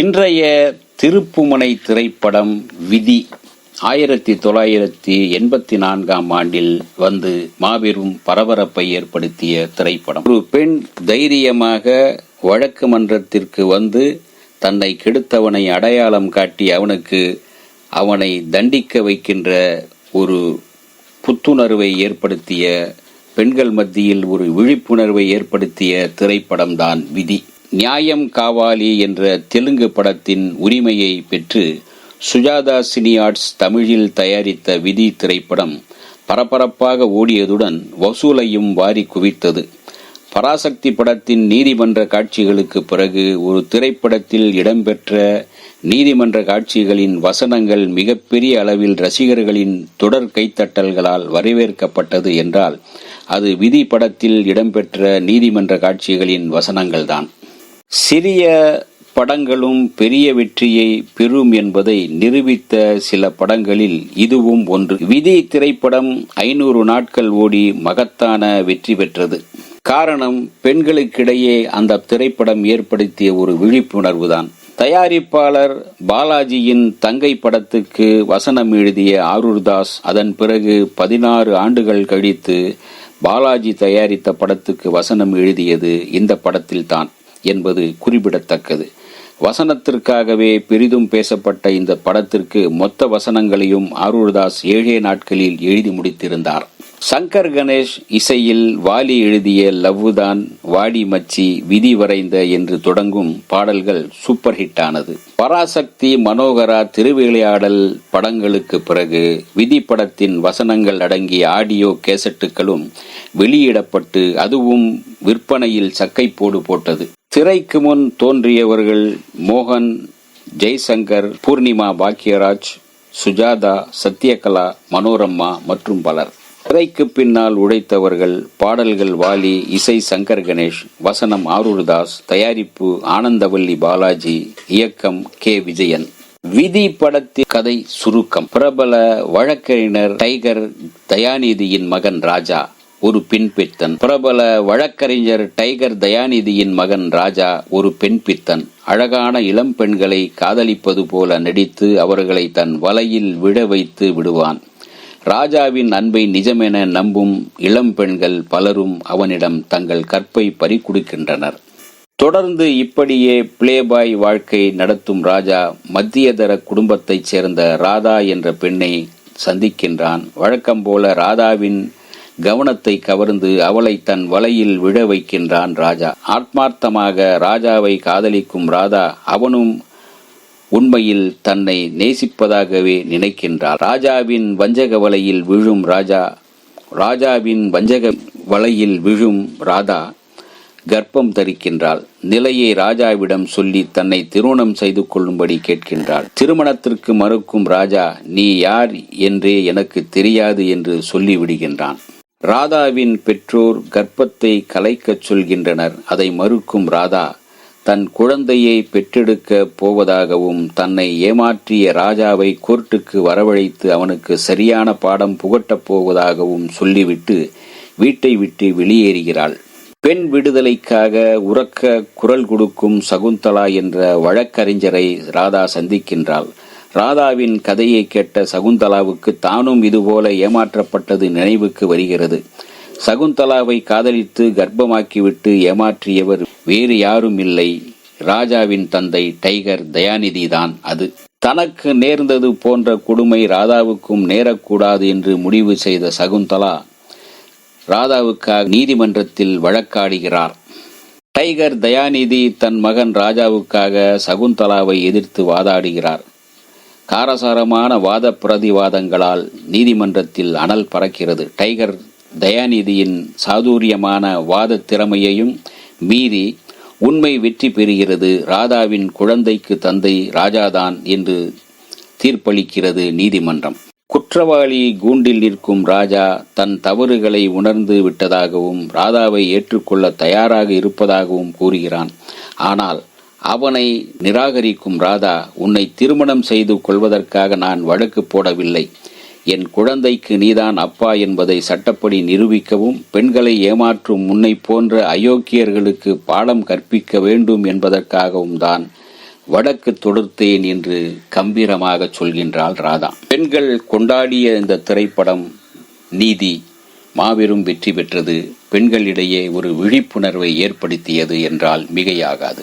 இன்றைய திருப்புமனை திரைப்படம் விதி ஆயிரத்தி தொள்ளாயிரத்தி எண்பத்தி நான்காம் ஆண்டில் வந்து மாபெரும் பரபரப்பை ஏற்படுத்திய திரைப்படம். ஒரு பெண் தைரியமாக வழக்கு மன்றத்திற்கு வந்து தன்னை கெடுத்தவனை அடையாளம் காட்டி அவனுக்கு அவனை தண்டிக்க வைக்கின்ற ஒரு புத்துணர்வை ஏற்படுத்திய பெண்கள் மத்தியில் ஒரு விழிப்புணர்வை ஏற்படுத்திய திரைப்படம்தான் விதி. நியாயம் காவாலி என்ற தெலுங்கு படத்தின் உரிமையை பெற்று சுஜாதா சினி ஆர்ட்ஸ் தமிழில் தயாரித்த விதி திரைப்படம் பரபரப்பாக ஓடியதுடன் வசூலையும் வாரி குவித்தது. பராசக்தி படத்தின் நீதிமன்ற காட்சிகளுக்கு பிறகு ஒரு திரைப்படத்தில் இடம்பெற்ற நீதிமன்ற காட்சிகளின் வசனங்கள் மிகப்பெரிய அளவில் ரசிகர்களின் தொடர் கைத்தட்டல்களால் வரவேற்கப்பட்டது என்றால் அது விதி படத்தில் இடம்பெற்ற நீதிமன்ற காட்சிகளின் வசனங்கள்தான். சிறிய படங்களும் பெரிய வெற்றியை பெறும் என்பதை நிரூபித்த சில படங்களில் இதுவும் ஒன்று. விதி திரைப்படம் ஐநூறு நாட்கள் ஓடி மகத்தான வெற்றி பெற்றது. காரணம் பெண்களுக்கிடையே அந்த திரைப்படம் ஏற்படுத்திய ஒரு விழிப்புணர்வு தான் தயாரிப்பாளர் பாலாஜியின் தங்கை படத்துக்கு வசனம் எழுதிய ஆரூர்தாஸ் அதன் பிறகு பதினாறு ஆண்டுகள் கழித்து பாலாஜி தயாரித்த படத்துக்கு வசனம் எழுதியது இந்த படத்தில்தான். என்பது குறிப்பிடத்தக்கது. வசனத்திற்காகவே பெரிதும் பேசப்பட்ட இந்த படத்திற்கு மொத்த வசனங்களையும் அருள்தாஸ் ஏழே நாட்களில் எழுதி முடித்திருந்தார். சங்கர் கணேஷ் இசையில் வாலி எழுதிய லவ்வுதான் வாடி மச்சி விதி வரைந்த என்று தொடங்கும் பாடல்கள் சூப்பர் ஹிட் ஆனது. பராசக்தி மனோகரா திருவிளையாடல் படங்களுக்கு பிறகு விதி படத்தின் வசனங்கள் அடங்கிய ஆடியோ கேசட்டுகளும் வெளியிடப்பட்டு அதுவும் விற்பனையில் சக்கைப்போடு போட்டது. திரைக்கு முன் தோன்றியவர்கள் மோகன் ஜெய்சங்கர் பூர்ணிமா பாக்யராஜ் சுஜாதா சத்யகலா மனோரம்மா மற்றும் பலர். திரைக்கு பின்னால் உழைத்தவர்கள் பாடல்கள் வாலி இசை சங்கர் கணேஷ் வசனம் ஆரூர்தாஸ் தயாரிப்பு ஆனந்தவல்லி பாலாஜி இயக்கம் கே. விஜயன். விதி படத்தின் கதை சுருக்கம். பிரபல வழக்கறிஞர் டைகர் தயாநிதியின் மகன் ராஜா. ஒரு பெண் பித்தன் பிரபல வழக்கறிஞர் டைகர் தயாநிதியின் மகன் ராஜா ஒரு பெண் பித்தன் அழகான இளம் பெண்களை காதலிப்பது போல நடித்து அவர்களை தன் வலையில் விழ வைத்து விடுவான். ராஜாவின் அன்பை நிஜமென நம்பும் இளம் பெண்கள் பலரும் அவனிடம் தங்கள் கற்பை பறிக்கொடுக்கின்றனர் தொடர்ந்து இப்படியே பிளேபாய் வாழ்க்கை நடத்தும் ராஜா மத்தியதர குடும்பத்தைச் சேர்ந்த ராதா என்ற பெண்ணை சந்திக்கின்றான். வழக்கம் போல ராதாவின் கவனத்தை கவர்ந்து அவளை தன் வலையில் விழ வைக்கின்றான் ராஜா. ஆத்மார்த்தமாக ராஜாவை காதலிக்கும் ராதா அவனும் உண்மையில் தன்னை நேசிப்பதாகவே நினைக்கின்றார் ராஜாவின் வஞ்சக வலையில் விழும் ராஜா ராஜாவின் வஞ்சக வலையில் விழும் ராதா கர்ப்பம் தரிக்கின்றாள். நிலையை ராஜாவிடம் சொல்லி தன்னை திருமணம் செய்து கொள்ளும்படி கேட்கின்றாள். திருமணத்திற்கு மறுக்கும் ராஜா நீ யார்? என்றே எனக்கு தெரியாது என்று சொல்லிவிடுகின்றான். ராதாவின் பெற்றோர் கர்ப்பத்தை கலைக்கச் சொல்கின்றனர். அதை மறுக்கும் ராதா தன் குழந்தையை பெற்றெடுக்க போவதாகவும் தன்னை ஏமாற்றிய ராஜாவை கோர்ட்டுக்கு வரவழைத்து அவனுக்கு சரியான பாடம் புகட்டப் போவதாகவும் சொல்லிவிட்டு வீட்டை விட்டு வெளியேறுகிறாள். பெண் விடுதலைக்காக உறக்க குரல் கொடுக்கும் சகுந்தலா என்ற வழக்கறிஞரை ராதா சந்திக்கின்றாள். ராதாவின் கதையை கேட்ட சகுந்தலாவுக்கு தானும் இதுபோல ஏமாற்றப்பட்டது நினைவுக்கு வருகிறது. சகுந்தலாவை காதலித்து கர்ப்பமாக்கிவிட்டு ஏமாற்றியவர் வேறு யாரும் இல்லை. ராஜாவின் தந்தை டைகர் தயாநிதி தான் அது. தனக்கு நேர்ந்தது போன்ற கொடுமை ராதாவுக்கும் நேரக்கூடாது என்று முடிவு செய்த சகுந்தலா ராதாவுக்காக நீதிமன்றத்தில் வழக்காடுகிறார். டைகர் தயாநிதி தன் மகன் ராஜாவுக்காக சகுந்தலாவை எதிர்த்து வாதாடுகிறார். காரசாரமான வாத பிரதிவாதங்களால் நீதிமன்றத்தில் அனல் பறக்கிறது. டைகர் தயாநிதியின் சாதுரியமான வாத திறமையையும் மீறி உண்மை வெற்றி பெறுகிறது. ராதாவின் குழந்தைக்கு தந்தை ராஜாதான் என்று தீர்ப்பளிக்கிறது நீதிமன்றம். குற்றவாளி கூண்டில் நிற்கும் ராஜா தன் தவறுகளை உணர்ந்து விட்டதாகவும் ராதாவை ஏற்றுக்கொள்ள தயாராக இருப்பதாகவும் கூறுகிறான். ஆனால் அவனை நிராகரிக்கும் ராதா உன்னை திருமணம் செய்து கொள்வதற்காக நான் வழக்கு போடவில்லை. என் குழந்தைக்கு நீதான் அப்பா என்பதை சட்டப்படி நிரூபிக்கவும் பெண்களை ஏமாற்றும் முன்னை போன்ற அயோக்கியர்களுக்கு பாடம் கற்பிக்க வேண்டும் என்பதற்காகவும் தான் வடக்கு தொடுத்தேன் என்று கம்பீரமாக சொல்கின்றாள் ராதா. பெண்கள் கொண்டாடிய இந்த திரைப்படம் நீதி மாபெரும் வெற்றி பெற்றது. பெண்களிடையே ஒரு விழிப்புணர்வை ஏற்படுத்தியது என்றால் மிகையாகாது.